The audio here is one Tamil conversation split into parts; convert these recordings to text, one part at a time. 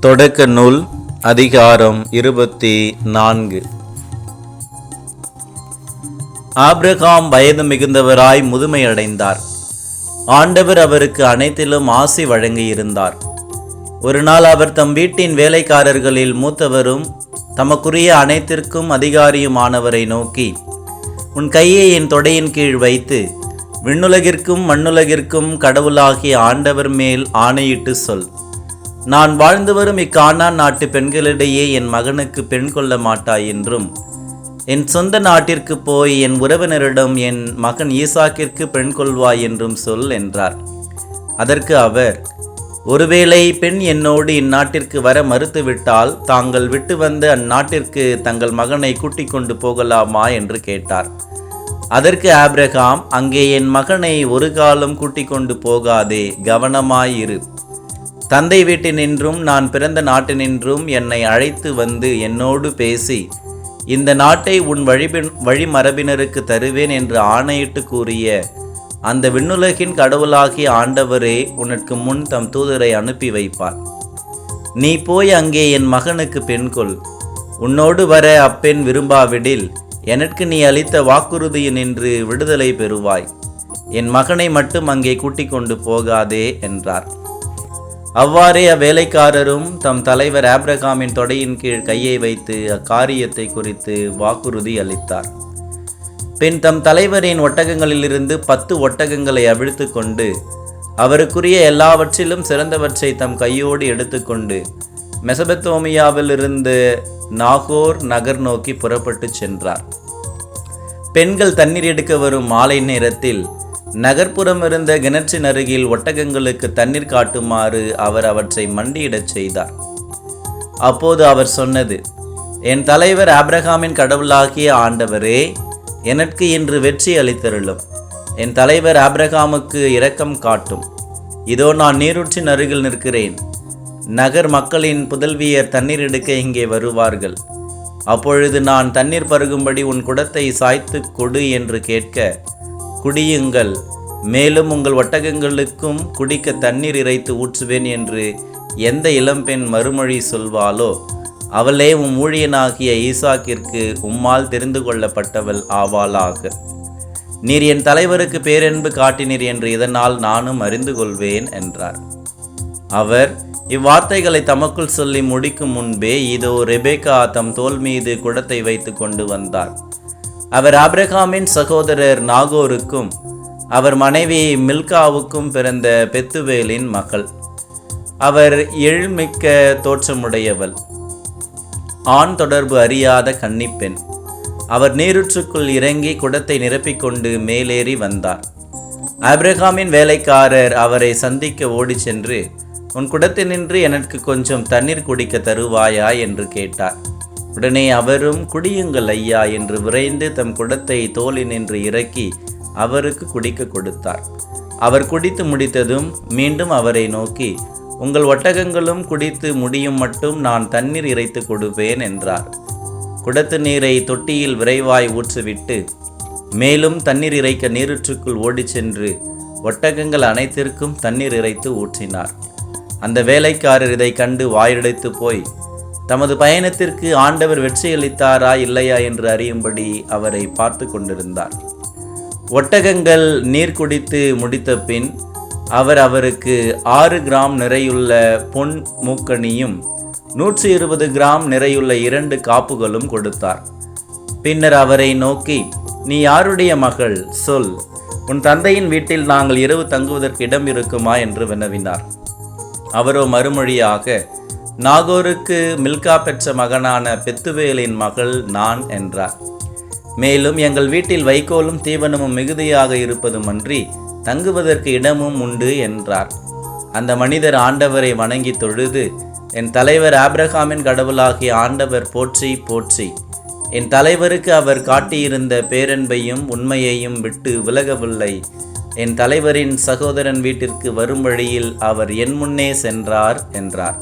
தொடக்க நூல் அதிகாரம் இருபத்தி நான்கு. ஆப்ரகாம் வயது மிகுந்தவராய் முதுமையடைந்தார். ஆண்டவர் அவருக்கு அனைத்திலும் ஆசி வழங்கியிருந்தார். ஒரு நாள் அவர் தம் வீட்டின் வேலைக்காரர்களில் மூத்தவரும் தமக்குரிய அனைத்திற்கும் அதிகாரியுமானவரை நோக்கி உன் கையை என் தொடையின் கீழ் வைத்து விண்ணுலகிற்கும் மண்ணுலகிற்கும் கடவுளாகிய ஆண்டவர் மேல் ஆணையிட்டு சொல். நான் வாழ்ந்து வரும் இக்கானா நாட்டு பெண்களிடையே என் மகனுக்கு பெண் கொள்ள மாட்டாய் என்றும் என் சொந்த நாட்டிற்கு போய் என் உறவினரிடம் என் மகன் ஈசாக்கிற்கு பெண் கொள்வாய் என்றும் சொல் என்றார். அதற்கு அவர் ஒருவேளை பெண் என்னோடு இந்நாட்டிற்கு வர மறுத்துவிட்டால் தாங்கள் விட்டு வந்த அந்நாட்டிற்கு தங்கள் மகனை கூட்டிக் கொண்டு போகலாமா? என்று கேட்டார். அதற்கு ஆப்ரஹாம் அங்கே என் மகனை ஒரு காலம் கூட்டிக் கொண்டு போகாதே கவனமாயிரு தந்தை வீட்டினின்றும் நான் பிறந்த நாட்டினின்றும் என்னை அழைத்து வந்து என்னோடு பேசி இந்த நாட்டை உன் வழிபின் வழிமரபினருக்கு தருவேன் என்று ஆணையிட்டு கூறிய அந்த விண்ணுலகின் கடவுளாகிய ஆண்டவரே உனக்கு முன் தம் தூதரை அனுப்பி வைப்பார். நீ போய் அங்கே என் மகனுக்கு பெண் கொள். உன்னோடு வர அப்பெண் விரும்பாவிடில் எனக்கு நீ அளித்த வாக்குறுதியினின்று விடுதலை பெறுவாய். என் மகனை மட்டும் அங்கே கூட்டிக் கொண்டு போகாதே என்றார். அவ்வாறே அவ்வேலைக்காரரும் தம் தலைவர் ஆப்ரகாமின் தொடையின் கீழ் கையை வைத்து அக்காரியத்தை குறித்து வாக்குறுதி அளித்தார். பின் தம் தலைவரின் ஒட்டகங்களிலிருந்து பத்து ஒட்டகங்களை அவிழ்த்து கொண்டு அவருக்குரிய எல்லாவற்றிலும் சிறந்தவற்றை தம் கையோடு எடுத்துக்கொண்டு மெசபத்தோமியாவிலிருந்து நாகோர் நகர் நோக்கி புறப்பட்டுச் சென்றார். பெண்கள் தண்ணீர் எடுக்க வரும் மாலை நேரத்தில் நகர்ப்புறம் இருந்த கிணற்றின் அருகில் ஒட்டகங்களுக்கு தண்ணீர் காட்டுமாறு அவர் அவற்றை மண்டியிடச் செய்தார். அப்போது அவர் சொன்னது என் தலைவர் ஆப்ரஹாமின் கடவுளாகிய ஆண்டவரே எனக்கு இன்று வெற்றி அளித்தருளும். என் தலைவர் ஆப்ரஹாமுக்கு இரக்கம் காட்டும். இதோ நான் நீரூற்றின் அருகில் நிற்கிறேன். நகர் மக்களின் புதல்வியர் தண்ணீர் எடுக்க இங்கே வருவார்கள். அப்பொழுது நான் தண்ணீர் பருகும்படி உன் குடத்தை சாய்த்து கொடு என்று கேட்க குடியுங்கள். மேலும் உங்கள் ஒட்டகங்களுக்கும் குடிக்க தண்ணீர் இறைத்து ஊற்றுவேன் என்று எந்த இளம்பெண் மறுமொழி சொல்வாளோ அவளே உம் ஊழியனாகிய ஈசாக்கிற்கு உம்மால் தெரிந்து கொள்ளப்பட்டவள் ஆவாளாக. நீர் என் தலைவருக்கு பேரன்பு காட்டினீர் என்று இதனால் நானும் அறிந்து கொள்வேன் என்றார். அவர் இவ்வார்த்தைகளை தமக்குள் சொல்லி முடிக்கும் முன்பே இதோ ரெபேக்கா தம் தோல் மீது குடத்தை வைத்து கொண்டு வந்தார். அவர் ஆபிரகாமின் சகோதரர் நாகோருக்கும் அவர் மனைவி மில்காவுக்கும் பிறந்த பெத்துவேலின் மகள். அவர் எழுமிக்க தோற்றமுடையவள். ஆண் தொடர்பு அறியாத கன்னிப்பெண். அவர் நீருற்றுக்குள் இறங்கி குடத்தை நிரப்பிக்கொண்டு மேலேறி வந்தார். ஆபிரகாமின் வேலைக்காரர் அவரை சந்திக்க ஓடிச் சென்று உன் குடத்தினின்று எனக்கு கொஞ்சம் தண்ணீர் குடிக்க தருவாயா? என்று கேட்டார். உடனே அவரும் குடியுங்கள் ஐயா என்று விரைந்து தம் குடத்தை தோலினின்று இறக்கி அவருக்கு குடிக்க கொடுத்தார். அவர் குடித்து முடித்ததும் மீண்டும் அவரை நோக்கி உங்கள் ஒட்டகங்களும் குடித்து முடியும் மட்டும் நான் தண்ணீர் இறைத்து கொடுப்பேன் என்றார். குடத்து நீரை தொட்டியில் விரைவாய் ஊற்றிவிட்டு மேலும் தண்ணீர் இறைக்க நீருற்றுக்குள் ஓடிச் சென்று ஒட்டகங்கள் அனைத்திற்கும் தண்ணீர் இறைத்து ஊற்றினார். அந்த வேலைக்காரர் இதை கண்டு வாயடைத்து போய் தமது பயணத்திற்கு ஆண்டவர் வெற்றியளித்தாரா இல்லையா என்று அறியும்படி அவரை பார்த்து கொண்டிருந்தார். ஒட்டகங்கள் நீர் குடித்து முடித்த பின் அவர் அவருக்கு ஆறு கிராம் நிறையுள்ள பொன் மூக்கணியும் நூற்றி இருபது கிராம் நிறையுள்ள இரண்டு காப்புகளும் கொடுத்தார். பின்னர் அவரை நோக்கி நீ யாருடைய மகள்? சொல். உன் தந்தையின் வீட்டில் நாங்கள் இரவு தங்குவதற்கு இடம் இருக்குமா? என்று வினவினார். அவரோ மறுமொழியாக நாகோருக்கு மில்கா பெற்ற மகனான பெத்துவேலின் மகள் நான் என்றார். மேலும் எங்கள் வீட்டில் வைக்கோலும் தீவனமும் மிகுதியாக இருப்பதுமன்றி தங்குவதற்கு இடமும் உண்டு என்றார். அந்த மனிதர் ஆண்டவரை வணங்கி தொழுது என் தலைவர் ஆப்ரஹாமின் கடவுளாகிய ஆண்டவர் போற்றி போற்றி. என் தலைவருக்கு அவர் காட்டியிருந்த பேரன்பையும் உண்மையையும் விட்டு விலகவில்லை. என் தலைவரின் சகோதரன் வீட்டிற்கு வரும் வழியில் அவர் என் முன்னே சென்றார் என்றார்.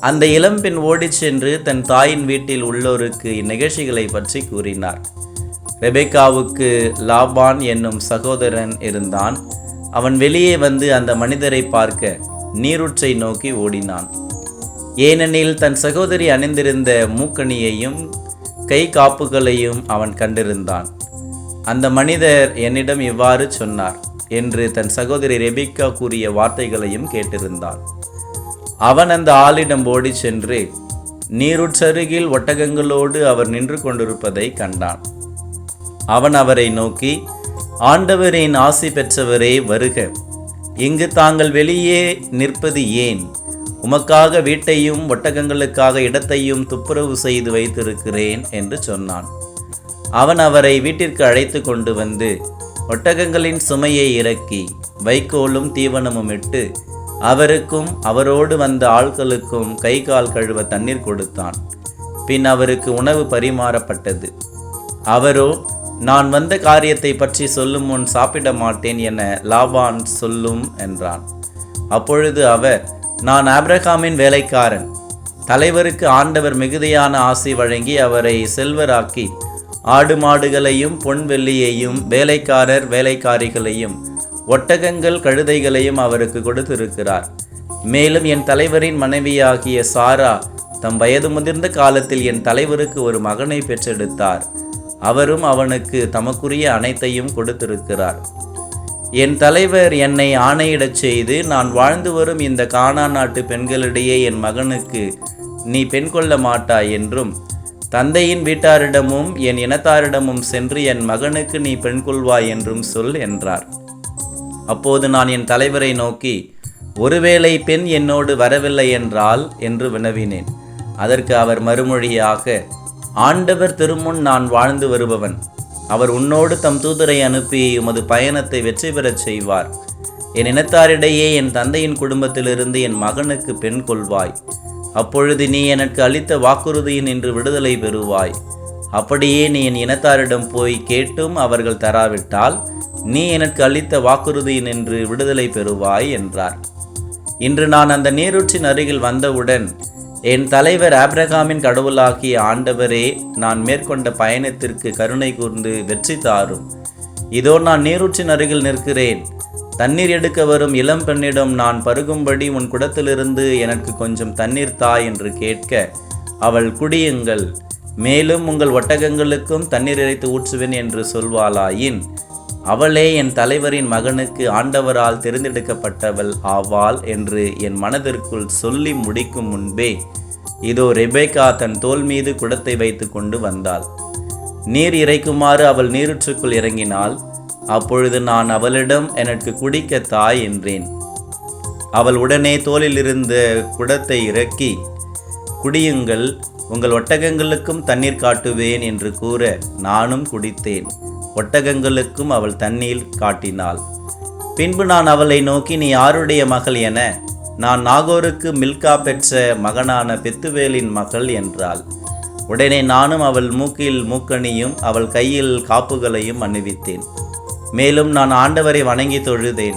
அந்த இளம்பெண் ஓடிச் சென்று தன் தாயின் வீட்டில் உள்ளோருக்கு இந்நிகழ்ச்சிகளை பற்றி கூறினார். ரெபேக்காவுக்கு லாபான் என்னும் சகோதரன் இருந்தான். அவன் வெளியே வந்து அந்த மனிதரை பார்க்க நீருற்றை நோக்கி ஓடினான். ஏனெனில் தன் சகோதரி அணிந்திருந்த மூக்கணியையும் கை காப்புகளையும் அவன் கண்டிருந்தான். அந்த மனிதர் என்னிடம் இவ்வாறு சொன்னார் என்று தன் சகோதரி ரெபிக்கா கூறிய வார்த்தைகளையும் கேட்டிருந்தான். அவன் அந்த ஆளிடம் ஓடிச் சென்று நீருட்சருகில் ஒட்டகங்களோடு அவர் நின்று கொண்டிருப்பதை கண்டான். அவன் அவரை நோக்கி ஆண்டவரின் ஆசி பெற்றவரே வருக. இங்கு தாங்கள் வெளியே நிற்பது ஏன்? உமக்காக வீட்டையும் ஒட்டகங்களுக்காக இடத்தையும் துப்புரவு செய்து வைத்திருக்கிறேன் என்று சொன்னான். அவன் அவரை வீட்டிற்கு அழைத்து கொண்டு வந்து ஒட்டகங்களின் சுமையை இறக்கி வைக்கோலும் தீவனமும் இட்டு அவருக்கும் அவரோடு வந்த ஆட்களுக்கும் கை கால் கழுவ தண்ணீர் கொடுத்தான். பின் அவருக்கு உணவு பரிமாறப்பட்டது. அவரோ நான் வந்த காரியத்தை பற்றி சொல்லும் முன் சாப்பிட மாட்டேன் என லாபான் சொல்லும் என்றான். அப்பொழுது அவர் நான் ஆபிரகாமின் வேலைக்காரன். தலைவருக்கு ஆண்டவர் மிகுதியான ஆசி வழங்கி அவரை செல்வராக்கி ஆடு மாடுகளையும் பொன் வெள்ளியையும் வேலைக்காரர் வேலைக்காரிகளையும் ஒட்டகங்கள் கழுதைகளையும் அவருக்கு கொடுத்திருக்கிறார். மேலும் என் தலைவரின் மனைவியாகிய சாரா தம் வயது முதிர்ந்த காலத்தில் என் தலைவருக்கு ஒரு மகனை பெற்றெடுத்தார். அவரும் அவனுக்கு தமக்குரிய அனைத்தையும் கொடுத்திருக்கிறார். என் தலைவர் என்னை ஆணையிடச் செய்து நான் வாழ்ந்து வரும் இந்த கானா நாட்டு பெண்களிடையே என் மகனுக்கு நீ பெண் கொள்ள மாட்டாய் என்றும் தந்தையின் வீட்டாரிடமும் என் இனத்தாரிடமும் சென்று என் மகனுக்கு நீ பெண் கொள்வாய் என்றும் சொல் என்றார். அப்போது நான் என் தலைவரை நோக்கி ஒருவேளை பெண் என்னோடு வரவில்லை என்றால்? என்று வினவினேன். அதற்கு அவர் மறுமொழியாக ஆண்டவர் திருமுன் நான் வாழ்ந்து வருபவன். அவர் உன்னோடு தம் தூதரை அனுப்பி உமது பயணத்தை வெற்றி பெறச் செய்வார். என் இனத்தாரிடையே என் தந்தையின் குடும்பத்திலிருந்து என் மகனுக்கு பெண் கொள்வாய். அப்பொழுது நீ எனக்கு அளித்த வாக்குறுதியின் இன்று விடுதலை பெறுவாய். அப்படியே நீ என் இனத்தாரிடம் போய் கேட்டும் அவர்கள் தராவிட்டால் நீ எனக்கு அளித்த வாக்குறுதியின் என்று விடுதலை பெறுவாய் என்றார். இன்று நான் அந்த நீரூற்றின் அருகில் வந்தவுடன் என் தலைவர் ஆப்ரகாமின் கடவுளாகிய ஆண்டவரே நான் மேற்கொண்ட பயணத்திற்கு கருணை கூர்ந்து வெற்றி தாரும். இதோ நான் நீரூற்றின் அருகில் நிற்கிறேன். தண்ணீர் எடுக்க வரும் இளம் பெண்ணிடம் நான் பருகும்படி உன் குடத்திலிருந்து எனக்கு கொஞ்சம் தண்ணீர் தா என்று கேட்க அவள் குடியுங்கள். மேலும் உங்கள் ஒட்டகங்களுக்கும் தண்ணீர் இறைத்து ஊற்றுவேன் என்று சொல்வாளாயின் அவளே என் தலைவரின் மகனுக்கு ஆண்டவரால் தேர்ந்தெடுக்கப்பட்டவள் ஆவாள் என்று என் மனதிற்குள் சொல்லி முடிக்கும் முன்பே இதோ ரெபேக்கா தன் தோள் மீது குடத்தை வைத்து கொண்டு வந்தாள். நீர் இறைக்குமாறு அவள் நீருற்றுக்குள் இறங்கினாள் அப்பொழுது நான் அவளிடம் எனக்கு குடிக்க தாய் என்றேன். அவள் உடனே தோளில் இருந்த குடத்தை இறக்கி குடியுங்கள் உங்கள் ஒட்டகங்களுக்கும் தண்ணீர் காட்டுவேன் என்று கூற நானும் குடித்தேன். ஒட்டகங்களுக்கும் அவள் தண்ணீர் காட்டினாள். பின்பு நான் அவளை நோக்கி நீ யாருடைய மகள் என? நான் நாகோருக்கு மில்கா பெற்ற மகனான பெத்துவேலின் மகள் என்றாள். உடனே நானும் அவள் மூக்கில் மூக்கணியும் அவள் கையில் காப்புகளையும் அணிவித்தேன். மேலும் நான் ஆண்டவரை வணங்கி தொழுதேன்.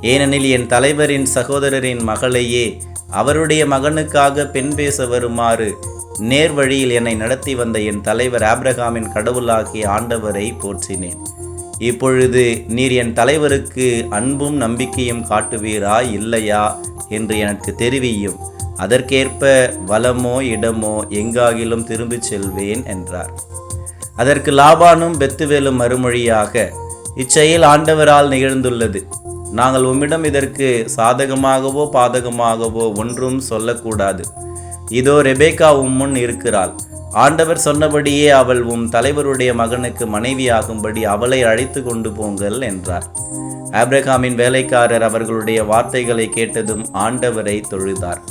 ஏனெனில் என் தலைவரின் சகோதரரின் மகளையே அவருடைய மகனுக்காக பெண் பேச வருமாறு நேர் வழியில் என்னை நடத்தி வந்த என் தலைவர் ஆப்ரஹாமின் கடவுளாகிய ஆண்டவரை போற்றினேன். இப்பொழுது நீர் என் தலைவருக்கு அன்பும் நம்பிக்கையும் காட்டுவீரா இல்லையா என்று எனக்கு தெரிவியும். அதற்கேற்ப வளமோ இடமோ எங்காகிலும் திரும்பிச் செல்வேன் என்றார். அதற்கு லாபானும் பெத்துவேலும் மறுமொழியாக இச்செயல் ஆண்டவரால் நிகழ்ந்துள்ளது. நாங்கள் உம்மிடம் இதற்கு சாதகமாகவோ பாதகமாகவோ ஒன்றும் சொல்லக்கூடாது. இதோ ரெபேக்கா உம் முன் இருக்கிறாள். ஆண்டவர் சொன்னபடியே அவள் உம் தலைவருடைய மகனுக்கு மனைவியாகும்படி அவளை அழைத்து கொண்டு போங்கள் என்றார். ஆப்ரகாமின் வேலைக்காரர் அவர்களுடைய வார்த்தைகளை கேட்டதும் ஆண்டவரை தொழுதார்.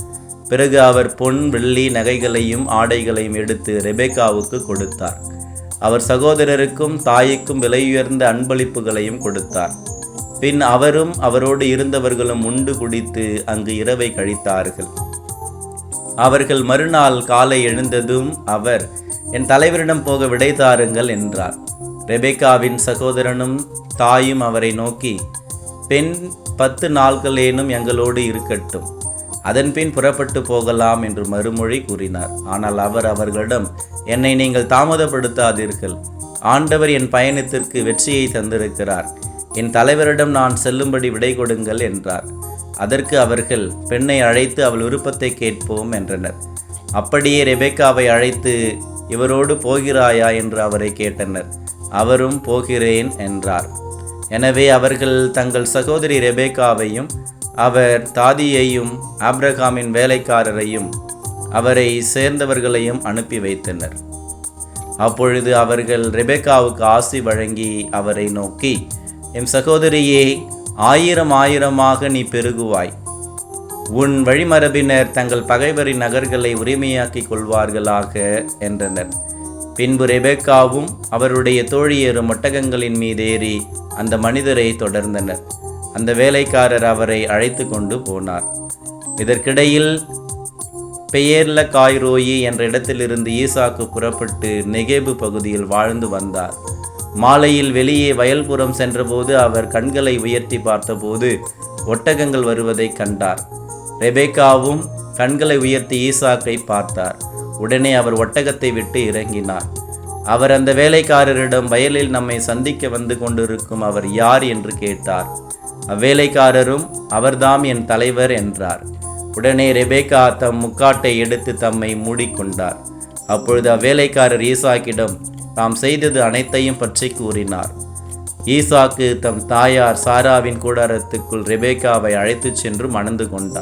பிறகு அவர் பொன் வெள்ளி நகைகளையும் ஆடைகளையும் எடுத்து ரெபேக்காவுக்கு கொடுத்தார். அவர் சகோதரருக்கும் தாய்க்கும் விலையுயர்ந்த அன்பளிப்புகளையும் கொடுத்தார். பின் அவரும் அவரோடு இருந்தவர்களும் உண்டு குடித்து அங்கு இரவை கழித்தார்கள். அவர்கள் மறுநாள் காலை எழுந்ததும் அவர் என் தலைவரிடம் போக விடை தாருங்கள் என்றார். ரெபேக்காவின் சகோதரனும் தாயும் அவரை நோக்கி பெண் பத்து நாட்களேனும் எங்களோடு இருக்கட்டும். அதன்பின் புறப்பட்டு போகலாம் என்று மறுமொழி கூறினார். ஆனால் அவர் அவர்களிடம் என்னை நீங்கள் தாமதப்படுத்தாதீர்கள். ஆண்டவர் என் பயணத்திற்கு வெற்றியை தந்திருக்கிறார். என் தலைவரிடம் நான் செல்லும்படி விடை கொடுங்கள் என்றார். அதற்கு அவர்கள் பெண்ணை அழைத்து அவள் விருப்பத்தை கேட்போம் என்றனர். அப்படியே ரெபேக்காவை அழைத்து இவரோடு போகிறாயா? என்று அவரை கேட்டனர். அவரும் போகிறேன் என்றார். எனவே அவர்கள் தங்கள் சகோதரி ரெபேக்காவையும் அவர் தாதியையும் ஆப்ரகாமின் வேலைக்காரரையும் அவரை சேர்ந்தவர்களையும் அனுப்பி வைத்தனர். அப்பொழுது அவர்கள் ரெபேக்காவுக்கு ஆசி வழங்கி அவரை நோக்கி எம் சகோதரியே ஆயிரம் ஆயிரமாக நீ பெருகுவாய். உன் வழிமரபினர் தங்கள் பகைவரின் நகர்களை உரிமையாக்கிக் கொள்வார்களாக என்றனர். பின்பு ரெபெக்காவும் அவருடைய தோழியரும் ஒட்டகங்களின் மீதேறி அந்த மனிதரை தொடர்ந்தனர். அந்த வேலைக்காரர் அவரை அழைத்து கொண்டு போனார். இதற்கிடையில் பெயர்ல காய்ரோயி என்ற இடத்திலிருந்து ஈசாக்கு புறப்பட்டு நெகேபு பகுதியில் வாழ்ந்து வந்தார். மாலையில் வெளியே வயல்புறம் சென்றபோது அவர் கண்களை உயர்த்தி பார்த்தபோது ஒட்டகங்கள் வருவதை கண்டார். ரெபேக்காவும் கண்களை உயர்த்தி ஈசாக்கை பார்த்தார். உடனே அவர் ஒட்டகத்தை விட்டு இறங்கினார். அவர் அந்த வேலைக்காரரிடம் வயலில் நம்மை சந்திக்க வந்து கொண்டிருக்கும் அவர் யார் என்று கேட்டார். அவ்வேலைக்காரரும் அவர்தாம் என் தலைவர் என்றார். உடனே ரெபேக்கா தம் முக்காட்டை எடுத்து தம்மை மூடிக்கொண்டார். அப்பொழுது அவ்வேலைக்காரர் ஈசாக்கிடம் தாம் செய்தது அனைத்தையும் பற்றி கூறினார். ஈசாக்கு தம் தாயார் சாராவின் கூடாரத்துக்குள் ரெபேக்காவை அழைத்துச் சென்று மணந்து கொண்டார்.